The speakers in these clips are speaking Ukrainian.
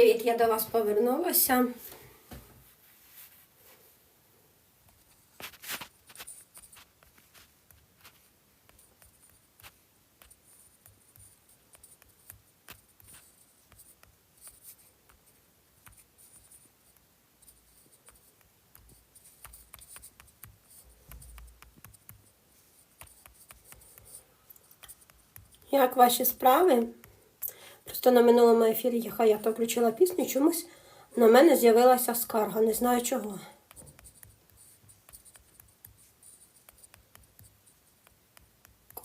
привіт, я до вас повернулася. Як ваші справи? Просто на минулому ефірі я Хаята включила пісню, чомусь на мене з'явилася скарга, не знаю чого.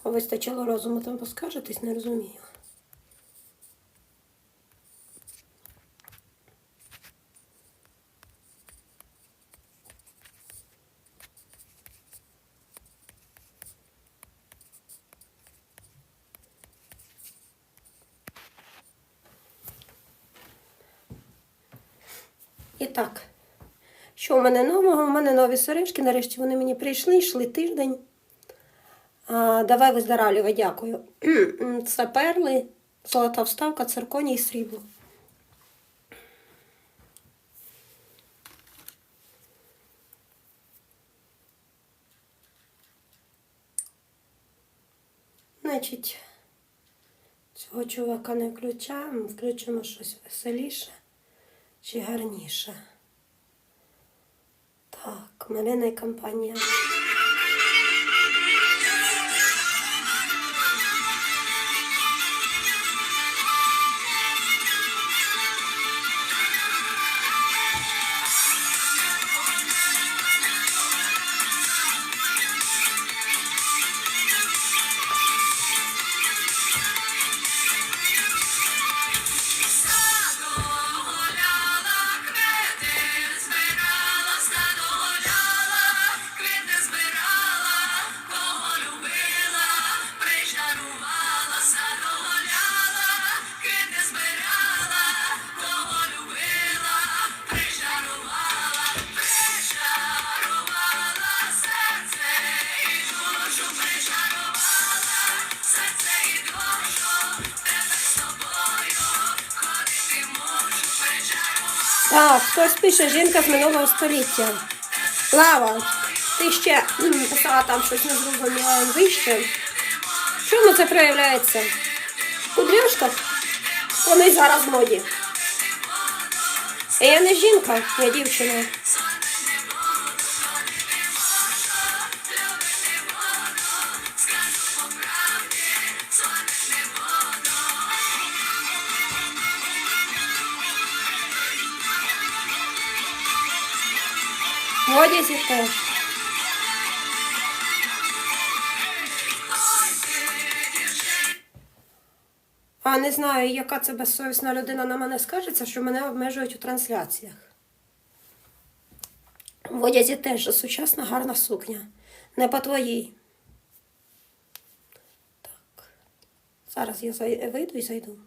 Вистачило розуму там поскаржитись, не розумію. І так, що у мене нового? У мене нові сережки. Нарешті вони мені прийшли, йшли тиждень. А, давай виздоравлювай, дякую. Це перли, золота вставка, цирконій і срібло. Значить, цього чувака не включаємо, включимо щось веселіше чи гарніше. Так, малина і компанія. Так, хтось пише жінка з минулого століття. Лава, ти ще писала там щось незрозуміле вище. Чому це проявляється? У дрюшках? Вони зараз моді. Я не жінка, я дівчина. Одязі теж. А не знаю, яка це безсовісна людина на мене скажеться, що мене обмежують у трансляціях. В одязі теж сучасна гарна сукня. Не по твоїй. Так. Зараз я вийду і зайду.